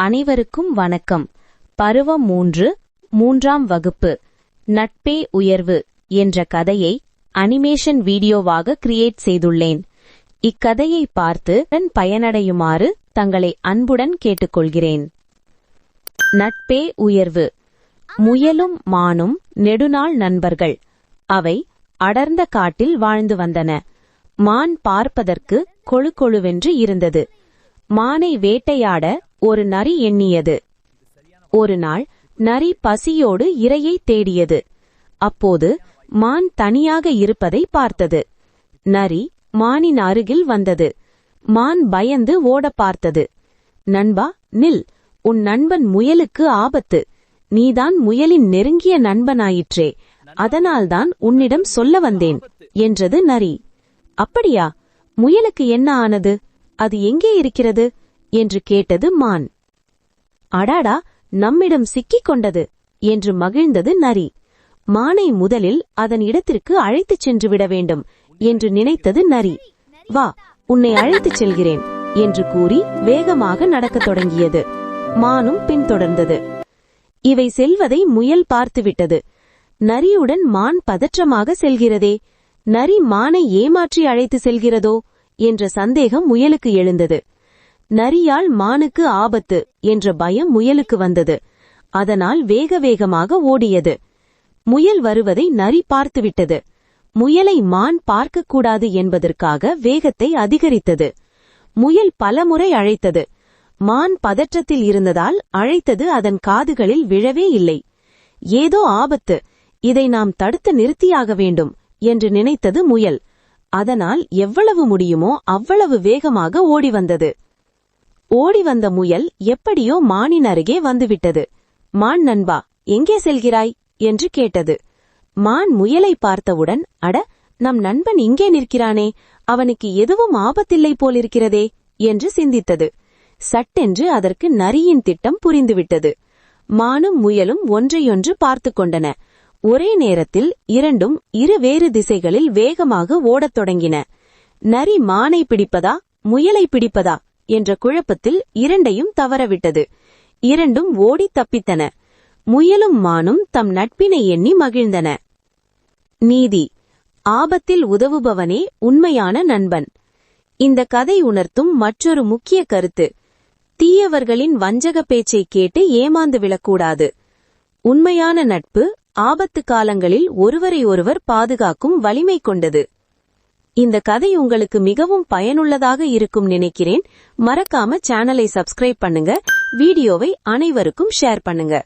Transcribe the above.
அனைவருக்கும் வணக்கம். பருவம் மூன்று மூன்றாம் வகுப்பு. நட்பே உயர்வு என்ற கதையை அனிமேஷன் வீடியோவாக கிரியேட் செய்துள்ளேன். இக்கதையை பார்த்து பயனடையுமாறு தங்களை அன்புடன் கேட்டுக்கொள்கிறேன். நட்பே உயர்வு. முயலும் மானும் நெடுநாள் நண்பர்கள். அவை அடர்ந்த காட்டில் வாழ்ந்து வந்தன. மான் பார்ப்பதற்கு கொழு கொழுவென்று இருந்தது. மானை வேட்டையாட ஒரு நரி எண்ணியது. ஒரு நாள் நரி பசியோடு இரையை தேடியது. அப்போது மான் தனியாக இருப்பதை பார்த்தது. நரி மானின் அருகில் வந்தது. மான் பயந்து ஓட பார்த்தது. நண்பா நில். உன் நண்பன் முயலுக்கு ஆபத்து. நீதான் முயலின் நெருங்கிய நண்பனாயிற்றே. அதனால்தான் உன்னிடம் சொல்ல வந்தேன் என்றது நரி. அப்படியா? முயலுக்கு என்ன ஆனது? அது எங்கே இருக்கிறது? என்று கேட்டது மான். அடாடா நம்மிடம் சிக்கிக் கொண்டது என்று மகிழ்ந்தது நரி. மானை முதலில் அதன் இடத்திற்கு அழைத்துச் சென்று விட வேண்டும் என்று நினைத்தது நரி. வா உன்னை அழைத்துச் செல்கிறேன் என்று கூறி வேகமாக நடக்கத் தொடங்கியது. மானும் பின்தொடர்ந்தது. இவை செல்வதை முயல் பார்த்துவிட்டது. நரியுடன் மான் பதற்றமாக செல்கிறதே நரி மானை ஏமாற்றி அழைத்து செல்கிறதோ என்ற சந்தேகம் முயலுக்கு எழுந்தது. நரியால் மானுக்கு ஆபத்து என்ற பயம் முயலுக்கு வந்தது. அதனால் வேக வேகமாக ஓடியது. முயல் வருவதை நரி பார்த்துவிட்டது. முயலை மான் பார்க்கக்கூடாது என்பதற்காக வேகத்தை அதிகரித்தது. முயல் பலமுறை அழைத்தது. மான் பதற்றத்தில் இருந்ததால் அழைத்தது அதன் காதுகளில் விழவே இல்லை. ஏதோ ஆபத்து இதை நாம் தடுத்து நிறுத்தியாக வேண்டும் என்று நினைத்தது முயல். அதனால் எவ்வளவு முடியுமோ அவ்வளவு வேகமாக ஓடி வந்தது. ஓடி வந்த முயல் எப்படியோ மானின் அருகே வந்துவிட்டது. மான் நண்பா எங்கே செல்கிறாய்? என்று கேட்டது. மான் முயலை பார்த்தவுடன் அட நம் நண்பன் இங்கே நிற்கிறானே அவனுக்கு எதுவும் ஆபத்தில்லை போலிருக்கிறதே என்று சிந்தித்தது. சட்டென்று அதற்கு நரியின் திட்டம் புரிந்துவிட்டது. மானும் முயலும் ஒன்றையொன்று பார்த்து கொண்டன. ஒரே நேரத்தில் இரண்டும் இரு வேறு திசைகளில் வேகமாக ஓடத் தொடங்கின. நரி மானை பிடிப்பதா முயலை பிடிப்பதா? என்ற குழப்பத்தில் இரண்டையும் தவறவிட்டது. இரண்டும் ஓடி தப்பித்தன. முயலும் மானும் தம் நட்பினை எண்ணி மகிழ்ந்தன. நீதி. ஆபத்தில் உதவுபவனே உண்மையான நண்பன். இந்த கதை உணர்த்தும் மற்றொரு முக்கிய கருத்து. தீயவர்களின் வஞ்சக பேச்சை கேட்டு ஏமாந்து விடக்கூடாது உண்மையான நட்பு ஆபத்து காலங்களில் ஒருவரை ஒருவர் பாதுகாக்கும் வலிமை கொண்டது. இந்த கதை உங்களுக்கு மிகவும் பயனுள்ளதாக இருக்கும் நினைக்கிறேன். மறக்காம சேனலை சப்ஸ்கிரைப் பண்ணுங்க. வீடியோவை அனைவருக்கும் ஷேர் பண்ணுங்க.